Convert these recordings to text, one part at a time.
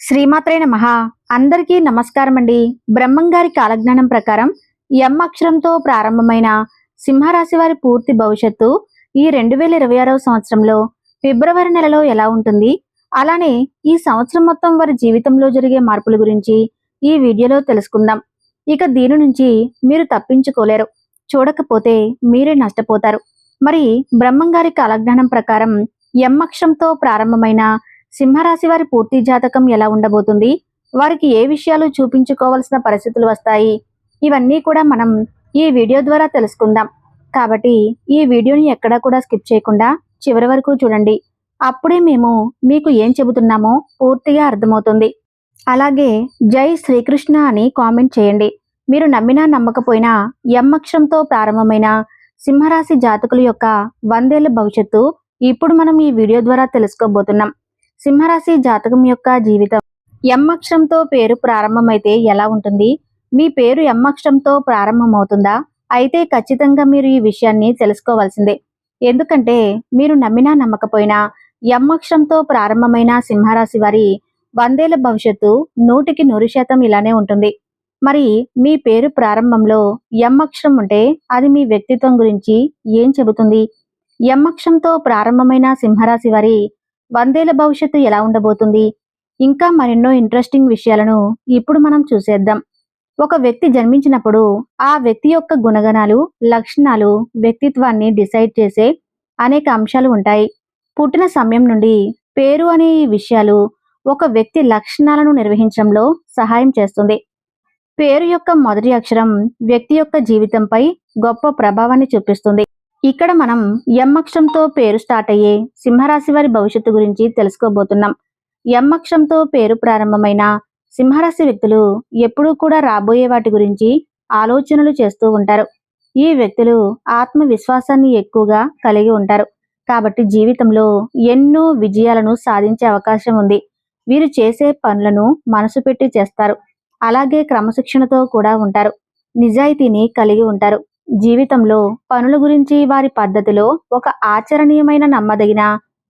శ్రీమాత్రే మహా అందరికీ నమస్కారం అండి బ్రహ్మంగారి కాలజ్ఞానం ప్రకారం ఎం అక్షరంతో ప్రారంభమైన సింహరాశి వారి పూర్తి భవిష్యత్తు ఈ రెండు వేల ఇరవై ఆరవ సంవత్సరంలో ఫిబ్రవరి నెలలో ఎలా ఉంటుంది? అలానే ఈ సంవత్సరం మొత్తం వారి జీవితంలో జరిగే మార్పుల గురించి ఈ వీడియోలో తెలుసుకుందాం. ఇక దీని నుంచి మీరు తప్పించుకోలేరు. చూడకపోతే మీరే నష్టపోతారు. మరి బ్రహ్మంగారి కాలజ్ఞానం ప్రకారం ఎం అక్షరంతో ప్రారంభమైన సింహరాశి వారి పూర్తి జాతకం ఎలా ఉండబోతుంది? వారికి ఏ విషయాలు చూపించుకోవాల్సిన పరిస్థితులు వస్తాయి? ఇవన్నీ కూడా మనం ఈ వీడియో ద్వారా తెలుసుకుందాం. కాబట్టి ఈ వీడియోని ఎక్కడా కూడా స్కిప్ చేయకుండా చివరి వరకు చూడండి. అప్పుడే మేము మీకు ఏం చెబుతున్నామో పూర్తిగా అర్థమవుతుంది. అలాగే జై శ్రీకృష్ణ అని కామెంట్ చేయండి. మీరు నమ్మినా నమ్మకపోయినా ఎం ప్రారంభమైన సింహరాశి జాతకుల యొక్క వందేళ్ళ భవిష్యత్తు ఇప్పుడు మనం ఈ వీడియో ద్వారా తెలుసుకోబోతున్నాం. సింహరాశి జాతకం యొక్క జీవితం. ఎం పేరు ప్రారంభమైతే ఎలా ఉంటుంది? మీ పేరు ఎం ప్రారంభమవుతుందా? అయితే ఖచ్చితంగా మీరు ఈ విషయాన్ని తెలుసుకోవాల్సిందే. ఎందుకంటే మీరు నమ్మినా నమ్మకపోయినా ఎం ప్రారంభమైన సింహరాశి వారి వందేళ్ళ భవిష్యత్తు నూటికి నూరు శాతం ఇలానే ఉంటుంది. మరి మీ పేరు ప్రారంభంలో ఎం ఉంటే అది మీ వ్యక్తిత్వం గురించి ఏం చెబుతుంది? ఎం ప్రారంభమైన సింహరాశి వారి వందేళ్ళ భవిష్యత్తు ఎలా ఉండబోతుంది? ఇంకా మరెన్నో ఇంట్రెస్టింగ్ విషయాలను ఇప్పుడు మనం చూసేద్దాం. ఒక వ్యక్తి జన్మించినప్పుడు ఆ వ్యక్తి యొక్క గుణగణాలు లక్షణాలు వ్యక్తిత్వాన్ని డిసైడ్ చేసే అనేక అంశాలు ఉంటాయి. పుట్టిన సమయం నుండి పేరు అనే ఈ విషయాలు ఒక వ్యక్తి లక్షణాలను నిర్వహించడంలో సహాయం చేస్తుంది. పేరు యొక్క మొదటి అక్షరం వ్యక్తి యొక్క జీవితంపై గొప్ప ప్రభావాన్ని చూపిస్తుంది. ఇక్కడ మనం ఎం పేరు స్టార్ట్ అయ్యే సింహరాశి వారి భవిష్యత్తు గురించి తెలుసుకోబోతున్నాం. ఎం పేరు ప్రారంభమైన సింహరాశి వ్యక్తులు ఎప్పుడూ కూడా రాబోయే వాటి గురించి ఆలోచనలు చేస్తూ ఉంటారు. ఈ వ్యక్తులు ఆత్మవిశ్వాసాన్ని ఎక్కువగా కలిగి ఉంటారు. కాబట్టి జీవితంలో ఎన్నో విజయాలను సాధించే అవకాశం ఉంది. వీరు చేసే పనులను మనసు పెట్టి చేస్తారు. అలాగే క్రమశిక్షణతో కూడా ఉంటారు. నిజాయితీని కలిగి ఉంటారు. జీవితంలో పనుల గురించి వారి పద్ధతిలో ఒక ఆచరణీయమైన నమ్మదగిన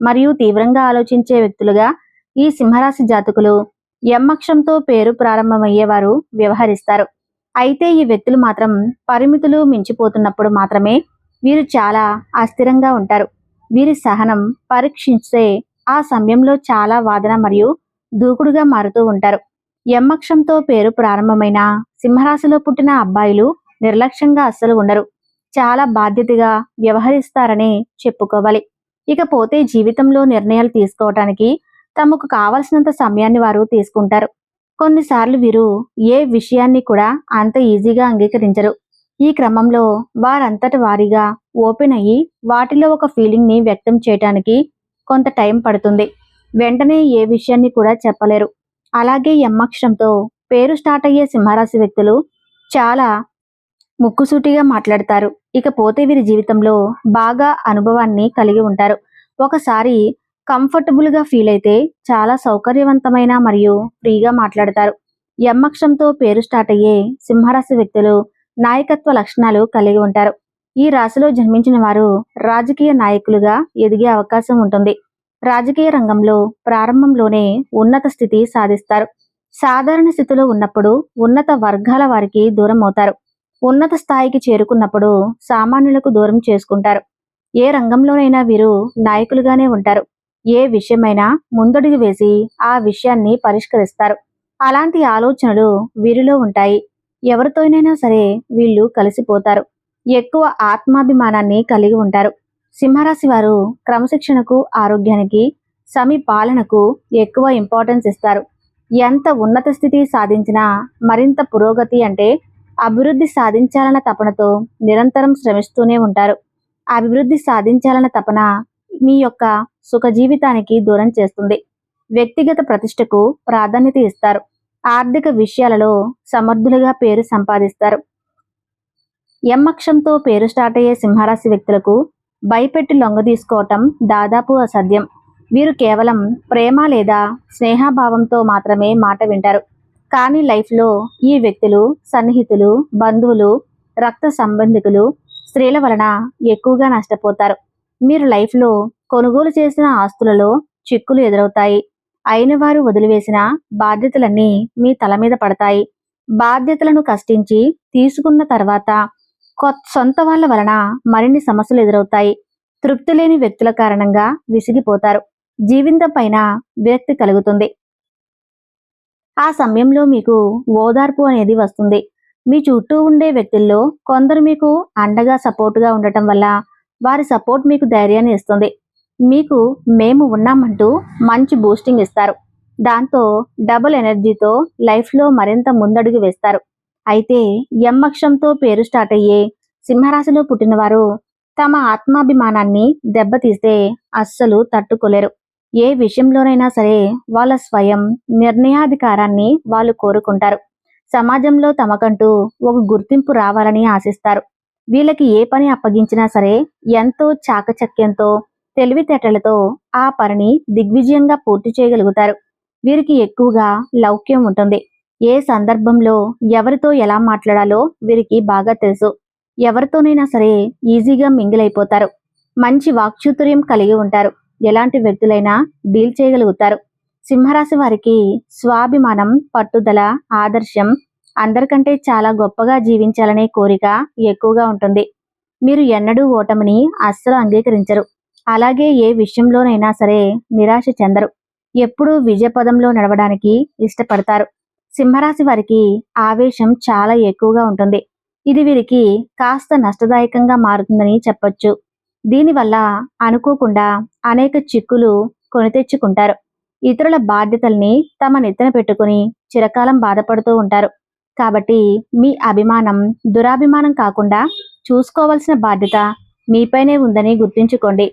మరియు తీవ్రంగా ఆలోచించే వ్యక్తులుగా ఈ సింహరాశి జాతకులు ఎమ్మక్షంతో పేరు ప్రారంభమయ్యేవారు వ్యవహరిస్తారు. అయితే ఈ వ్యక్తులు మాత్రం పరిమితులు మించిపోతున్నప్పుడు మాత్రమే వీరు చాలా అస్థిరంగా ఉంటారు. వీరి సహనం పరీక్షించే ఆ సమయంలో చాలా వాదన మరియు దూకుడుగా మారుతూ ఉంటారు. ఎమ్మక్షంతో పేరు ప్రారంభమైన సింహరాశిలో పుట్టిన అబ్బాయిలు నిర్లక్ష్యంగా అస్సలు ఉండరు. చాలా బాధ్యతగా వ్యవహరిస్తారని చెప్పుకోవాలి. ఇకపోతే జీవితంలో నిర్ణయాలు తీసుకోవటానికి తమకు కావలసినంత సమయాన్ని వారు తీసుకుంటారు. కొన్నిసార్లు వీరు ఏ విషయాన్ని కూడా అంత ఈజీగా అంగీకరించరు. ఈ క్రమంలో వారంతట వారిగా ఓపెన్ అయ్యి వాటిలో ఒక ఫీలింగ్ని వ్యక్తం చేయటానికి కొంత టైం పడుతుంది. వెంటనే ఏ విషయాన్ని కూడా చెప్పలేరు. అలాగే ఎమ్మక్షరంతో పేరు స్టార్ట్ అయ్యే సింహరాశి వ్యక్తులు చాలా ముక్కుసూటిగా మాట్లాడతారు. ఇకపోతే వీరి జీవితంలో బాగా అనుభవాన్ని కలిగి ఉంటారు. ఒకసారి కంఫర్టబుల్గా ఫీల్ అయితే చాలా సౌకర్యవంతమైన మరియు ఫ్రీగా మాట్లాడతారు. ఎమ్మక్షంతో పేరు స్టార్ట్ అయ్యే సింహరాశి వ్యక్తులు నాయకత్వ లక్షణాలు కలిగి ఉంటారు. ఈ రాశిలో జన్మించిన వారు రాజకీయ నాయకులుగా ఎదిగే అవకాశం ఉంటుంది. రాజకీయ రంగంలో ప్రారంభంలోనే ఉన్నత స్థితి సాధిస్తారు. సాధారణ స్థితిలో ఉన్నప్పుడు ఉన్నత వర్గాల వారికి దూరం అవుతారు ఉన్నత స్థాయికి చేరుకున్నప్పుడు సామాన్యులకు దూరం చేసుకుంటారు. ఏ రంగంలోనైనా వీరు నాయకులుగానే ఉంటారు. ఏ విషయమైనా ముందడుగు వేసి ఆ విషయాన్ని పరిష్కరిస్తారు. అలాంటి ఆలోచనలు వీరిలో ఉంటాయి. ఎవరితోనైనా సరే వీళ్ళు కలిసిపోతారు. ఎక్కువ ఆత్మాభిమానాన్ని కలిగి ఉంటారు. సింహరాశి వారు క్రమశిక్షణకు ఆరోగ్యానికి సమీపాలనకు ఎక్కువ ఇంపార్టెన్స్ ఇస్తారు. ఎంత ఉన్నత స్థితి సాధించినా మరింత పురోగతి అంటే అభివృద్ధి సాధించాలన్న తపనతో నిరంతరం శ్రమిస్తూనే ఉంటారు. అభివృద్ధి సాధించాలన్న తపన మీ యొక్క సుఖ జీవితానికి దూరం చేస్తుంది. వ్యక్తిగత ప్రతిష్టకు ప్రాధాన్యత ఇస్తారు. ఆర్థిక విషయాలలో సమర్థులుగా పేరు సంపాదిస్తారు. ఎమ్మక్షంతో పేరు స్టార్ట్ అయ్యే సింహరాశి వ్యక్తులకు భయపెట్టి లొంగ తీసుకోవటం దాదాపు అసాధ్యం. వీరు కేవలం ప్రేమ లేదా స్నేహభావంతో మాత్రమే మాట వింటారు. కానీ లైఫ్లో ఈ వ్యక్తులు సన్నిహితులు బంధువులు రక్త సంబంధికులు స్త్రీల వలన ఎక్కువగా నష్టపోతారు. మీరు లైఫ్లో కొనుగోలు చేసిన ఆస్తులలో చిక్కులు ఎదురవుతాయి. అయిన వారు వదిలివేసిన బాధ్యతలన్నీ మీ తల మీద పడతాయి. బాధ్యతలను కష్టించి తీసుకున్న తర్వాత కొత్త సొంత వాళ్ళ వలన మరిన్ని సమస్యలు ఎదురవుతాయి. తృప్తి లేని వ్యక్తుల కారణంగా విసిగిపోతారు. జీవితం పైన విరక్తి కలుగుతుంది. ఆ సమయంలో మీకు ఓదార్పు అనేది వస్తుంది. మీ చుట్టూ ఉండే వ్యక్తుల్లో కొందరు మీకు అండగా సపోర్టుగా ఉండటం వల్ల వారి సపోర్ట్ మీకు ధైర్యాన్ని ఇస్తుంది. మీకు మేము ఉన్నామంటూ మంచి బూస్టింగ్ ఇస్తారు. దాంతో డబుల్ ఎనర్జీతో లైఫ్లో మరింత ముందడుగు వేస్తారు. అయితే ఎమ్మక్షంతో పేరు స్టార్ట్ అయ్యే సింహరాశిలో పుట్టినవారు తమ ఆత్మాభిమానాన్ని దెబ్బతీస్తే అస్సలు తట్టుకోలేరు. ఏ విషయంలోనైనా సరే వాళ్ళ స్వయం నిర్ణయాధికారాన్ని వాళ్ళు కోరుకుంటారు. సమాజంలో తమకంటూ ఒక గుర్తింపు రావాలని ఆశిస్తారు. వీళ్ళకి ఏ పని అప్పగించినా సరే ఎంతో చాకచక్యంతో తెలివితేటలతో ఆ పనిని దిగ్విజయంగా పూర్తి చేయగలుగుతారు. వీరికి ఎక్కువగా లౌక్యం ఉంటుంది. ఏ సందర్భంలో ఎవరితో ఎలా మాట్లాడాలో వీరికి బాగా తెలుసు. ఎవరితోనైనా సరే ఈజీగా మింగిల్ అయిపోతారు. మంచి వాక్చుతుర్యం కలిగి ఉంటారు. ఎలాంటి వ్యక్తులైనా డీల్ చేయగలుగుతారు. సింహరాశి వారికి స్వాభిమానం పట్టుదల ఆదర్శం అందరికంటే చాలా గొప్పగా జీవించాలనే కోరిక ఎక్కువగా ఉంటుంది. మీరు ఎన్నడూ ఓటమిని అస్సలు అంగీకరించరు. అలాగే ఏ విషయంలోనైనా సరే నిరాశ చెందరు. ఎప్పుడూ విజయపదంలో నడవడానికి ఇష్టపడతారు. సింహరాశి వారికి ఆవేశం చాలా ఎక్కువగా ఉంటుంది. ఇది వీరికి కాస్త నష్టదాయకంగా మారుతుందని చెప్పొచ్చు. దీనివల్ల అనుకోకుండా అనేక చిక్కులు కొని తెచ్చుకుంటారు. ఇతరుల బాధ్యతల్ని తమ నెత్తిన పెట్టుకుని చిరకాలం బాధపడుతూ ఉంటారు. కాబట్టి మీ అభిమానం దురాభిమానం కాకుండా చూసుకోవాల్సిన బాధ్యత మీపైనే ఉందని గుర్తుంచుకోండి.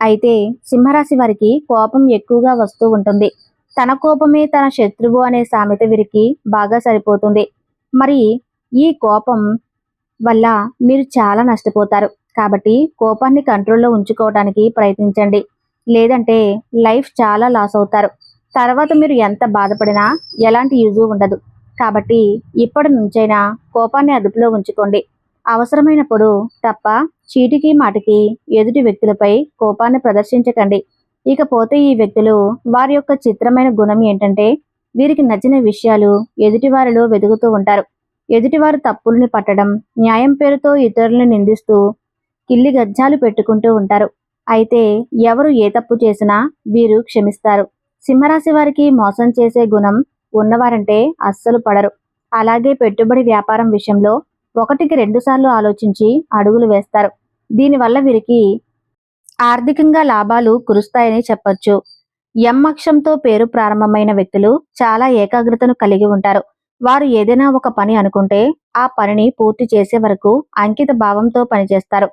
అయితే సింహరాశి వారికి కోపం ఎక్కువగా వస్తూ ఉంటుంది. తన కోపమే తన శత్రువు అనే సామెత వీరికి బాగా సరిపోతుంది. మరి ఈ కోపం వల్ల మీరు చాలా నష్టపోతారు. కాబట్టి కోపాన్ని కంట్రోల్లో ఉంచుకోవడానికి ప్రయత్నించండి. లేదంటే లైఫ్ చాలా లాస్ అవుతారు. తర్వాత మీరు ఎంత బాధపడినా ఎలాంటి యూజు ఉండదు. కాబట్టి ఇప్పటి నుంచైనా కోపాన్ని అదుపులో ఉంచుకోండి. అవసరమైనప్పుడు తప్ప చీటికి మాటికి ఎదుటి వ్యక్తులపై కోపాన్ని ప్రదర్శించకండి. ఇకపోతే ఈ వ్యక్తులు వారి యొక్క చిత్రమైన గుణం ఏంటంటే వీరికి నచ్చిన విషయాలు ఎదుటివారిలో వెతుకుతూ ఉంటారు. ఎదుటివారు తప్పుల్ని పట్టడం న్యాయం పేరుతో ఇతరులను నిందిస్తూ కిల్లి గజ్జాలు పెట్టుకుంటూ ఉంటారు. అయితే ఎవరు ఏ తప్పు చేసినా వీరు క్షమిస్తారు. సింహరాశి వారికి మోసం చేసే గుణం ఉన్నవారంటే అస్సలు పడరు. అలాగే పెట్టుబడి వ్యాపారం విషయంలో ఒకటికి రెండు సార్లు ఆలోచించి అడుగులు వేస్తారు. దీనివల్ల వీరికి ఆర్థికంగా లాభాలు కురుస్తాయని చెప్పొచ్చు. ఎం పేరు ప్రారంభమైన వ్యక్తులు చాలా ఏకాగ్రతను కలిగి ఉంటారు. వారు ఏదైనా ఒక పని అనుకుంటే ఆ పనిని పూర్తి చేసే వరకు అంకిత భావంతో పనిచేస్తారు.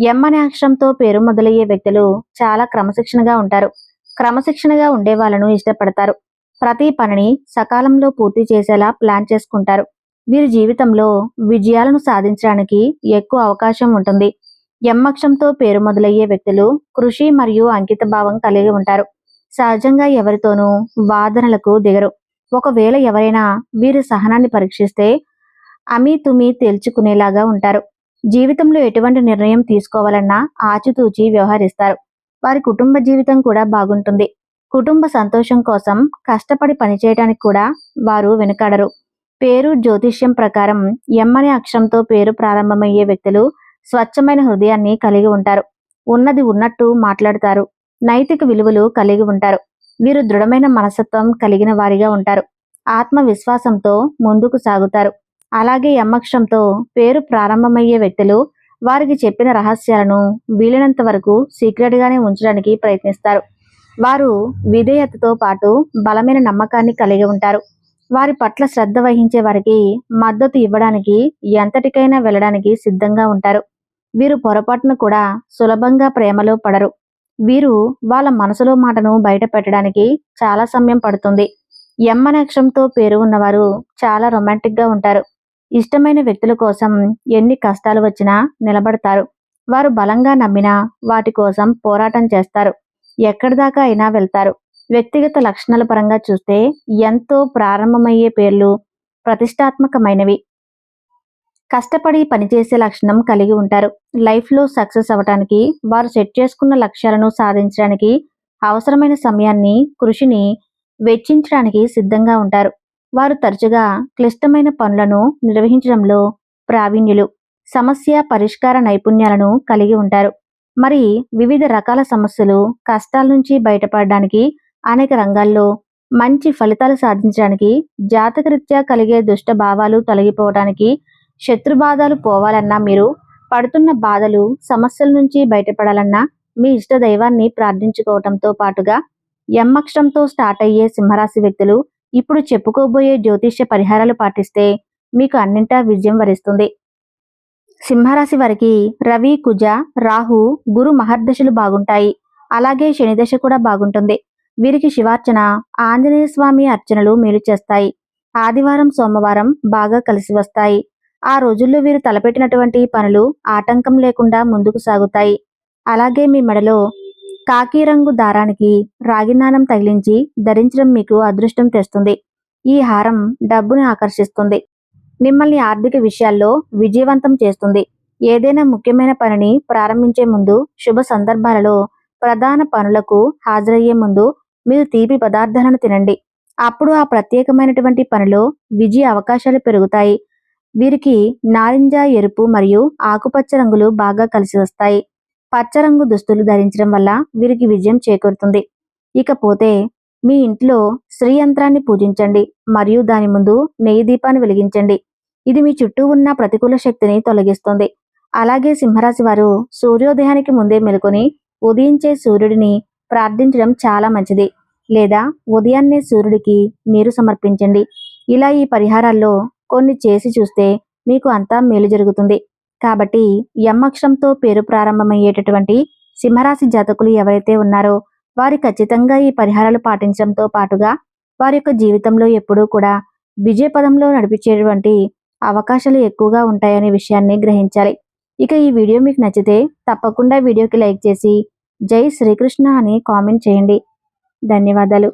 ఎం అనే అక్షరంతో పేరు మొదలయ్యే వ్యక్తులు చాలా క్రమశిక్షణగా ఉంటారు. క్రమశిక్షణగా ఉండే వాళ్ళను ఇష్టపడతారు. ప్రతి పనిని సకాలంలో పూర్తి చేసేలా ప్లాన్ చేసుకుంటారు. వీరి జీవితంలో విజయాలను సాధించడానికి ఎక్కువ అవకాశం ఉంటుంది. ఎమ్మక్షంతో పేరు మొదలయ్యే వ్యక్తులు కృషి మరియు అంకిత భావం కలిగి ఉంటారు. సహజంగా ఎవరితోనూ వాదనలకు దిగరు. ఒకవేళ ఎవరైనా వీరి సహనాన్ని పరీక్షిస్తే అమీ తుమి తేల్చుకునేలాగా ఉంటారు. జీవితంలో ఎటువంటి నిర్ణయం తీసుకోవాలన్నా ఆచితూచి వ్యవహరిస్తారు. వారి కుటుంబ జీవితం కూడా బాగుంటుంది. కుటుంబ సంతోషం కోసం కష్టపడి పనిచేయడానికి కూడా వారు వెనుకాడరు. పేరు జ్యోతిష్యం ప్రకారం ఎమ్మనే అక్షరంతో పేరు ప్రారంభమయ్యే వ్యక్తులు స్వచ్ఛమైన హృదయాన్ని కలిగి ఉంటారు. ఉన్నది ఉన్నట్టు మాట్లాడతారు. నైతిక విలువలు కలిగి ఉంటారు. వీరు దృఢమైన మనస్తత్వం కలిగిన వారిగా ఉంటారు. ఆత్మవిశ్వాసంతో ముందుకు సాగుతారు. అలాగే యమ్మక్షంతో పేరు ప్రారంభమయ్యే వ్యక్తులు వారికి చెప్పిన రహస్యాలను వీలైనంత వరకు సీక్రెట్గానే ఉంచడానికి ప్రయత్నిస్తారు. వారు విధేయతతో పాటు బలమైన నమ్మకాన్ని కలిగి ఉంటారు. వారి పట్ల శ్రద్ధ వహించే వారికి మద్దతు ఇవ్వడానికి ఎంతటికైనా వెళ్ళడానికి సిద్ధంగా ఉంటారు. వీరు పొరపాటును కూడా సులభంగా ప్రేమలో పడరు. వీరు వాళ్ళ మనసులో మాటను బయట పెట్టడానికి చాలా సమయం పడుతుంది. యమ్మనక్షంతో పేరు ఉన్నవారు చాలా రొమాంటిక్గా ఉంటారు. ఇష్టమైన వ్యక్తుల కోసం ఎన్ని కష్టాలు వచ్చినా నిలబడతారు. వారు బలంగా నమ్మినా వాటి కోసం పోరాటం చేస్తారు. ఎక్కడి దాకా అయినా వెళ్తారు. వ్యక్తిగత లక్షణాల పరంగా చూస్తే ఎంతో ప్రారంభమయ్యే పేర్లు ప్రతిష్టాత్మకమైనవి. కష్టపడి పనిచేసే లక్షణం కలిగి ఉంటారు. లైఫ్లో సక్సెస్ అవ్వటానికి వారు సెట్ చేసుకున్న లక్ష్యాలను సాధించడానికి అవసరమైన సమయాన్ని కృషిని వెచ్చించడానికి సిద్ధంగా ఉంటారు. వారు తరచుగా క్లిష్టమైన పనులను నిర్వహించడంలో ప్రావీణ్యులు. సమస్య పరిష్కార నైపుణ్యాలను కలిగి ఉంటారు. మరి వివిధ రకాల సమస్యలు కష్టాల నుంచి బయటపడడానికి అనేక రంగాల్లో మంచి ఫలితాలు సాధించడానికి జాతకరీత్యా కలిగే దుష్ట భావాలు తొలగిపోవడానికి శత్రుబాధలు పోవాలన్నా మీరు పడుతున్న బాధలు సమస్యల నుంచి బయటపడాలన్నా మీ ఇష్ట దైవాన్ని ప్రార్థించుకోవటంతో పాటుగా యమ్మక్షంతో స్టార్ట్ అయ్యే సింహరాశి వ్యక్తులు ఇప్పుడు చెప్పుకోబోయే జ్యోతిష్య పరిహారాలు పాటిస్తే మీకు అన్నింటా విజయం వరిస్తుంది. సింహరాశి వారికి రవి కుజ రాహు గురు మహర్దశలు బాగుంటాయి. అలాగే శనిదశ కూడా బాగుంటుంది. వీరికి శివార్చన ఆంజనేయ స్వామి అర్చనలు మేలు చేస్తాయి. ఆదివారం సోమవారం బాగా కలిసి వస్తాయి. ఆ రోజుల్లో వీరు తలపెట్టినటువంటి పనులు ఆటంకం లేకుండా ముందుకు సాగుతాయి. అలాగే మీ మెడలో కాకి రంగు దారానికి రాగి నాణం తగిలించి ధరించడం మీకు అదృష్టం తెస్తుంది. ఈ హారం డబ్బును ఆకర్షిస్తుంది. మిమ్మల్ని ఆర్థిక విషయాల్లో విజయవంతం చేస్తుంది. ఏదైనా ముఖ్యమైన పనిని ప్రారంభించే ముందు శుభ సందర్భాలలో ప్రధాన పనులకు హాజరయ్యే ముందు మీరు తీపి పదార్థాలను తినండి. అప్పుడు ఆ ప్రత్యేకమైనటువంటి పనిలో విజయ అవకాశాలు పెరుగుతాయి. వీరికి నారింజ ఎరుపు మరియు ఆకుపచ్చ రంగులు బాగా కలిసి వస్తాయి. పచ్చ రంగు దుస్తులు ధరించడం వల్ల వీరికి విజయం చేకూరుతుంది. ఇకపోతే మీ ఇంట్లో శ్రీ యంత్రాన్ని పూజించండి మరియు దాని ముందు నెయ్యి దీపాన్ని వెలిగించండి. ఇది మీ చుట్టూ ఉన్న ప్రతికూల శక్తిని తొలగిస్తుంది. అలాగే సింహరాశి వారు సూర్యోదయానికి ముందే మెలుకొని ఉదయించే సూర్యుడిని ప్రార్థించడం చాలా మంచిది. లేదా ఉదయాన్నే సూర్యుడికి నీరు సమర్పించండి. ఇలా ఈ పరిహారాల్లో కొన్ని చేసి చూస్తే మీకు అంతా మేలు జరుగుతుంది. కాబట్టి ఎం అక్షరంతో పేరు ప్రారంభమయ్యేటటువంటి సింహరాశి జాతకులు ఎవరైతే ఉన్నారో వారి ఖచ్చితంగా ఈ పరిహారాలు పాటించడంతో పాటుగా వారి యొక్క జీవితంలో ఎప్పుడూ కూడా విజయపదంలో నడిపించేటువంటి అవకాశాలు ఎక్కువగా ఉంటాయనే విషయాన్ని గ్రహించాలి. ఇక ఈ వీడియో మీకు నచ్చితే తప్పకుండా వీడియోకి లైక్ చేసి జై శ్రీకృష్ణ అని కామెంట్ చేయండి. ధన్యవాదాలు.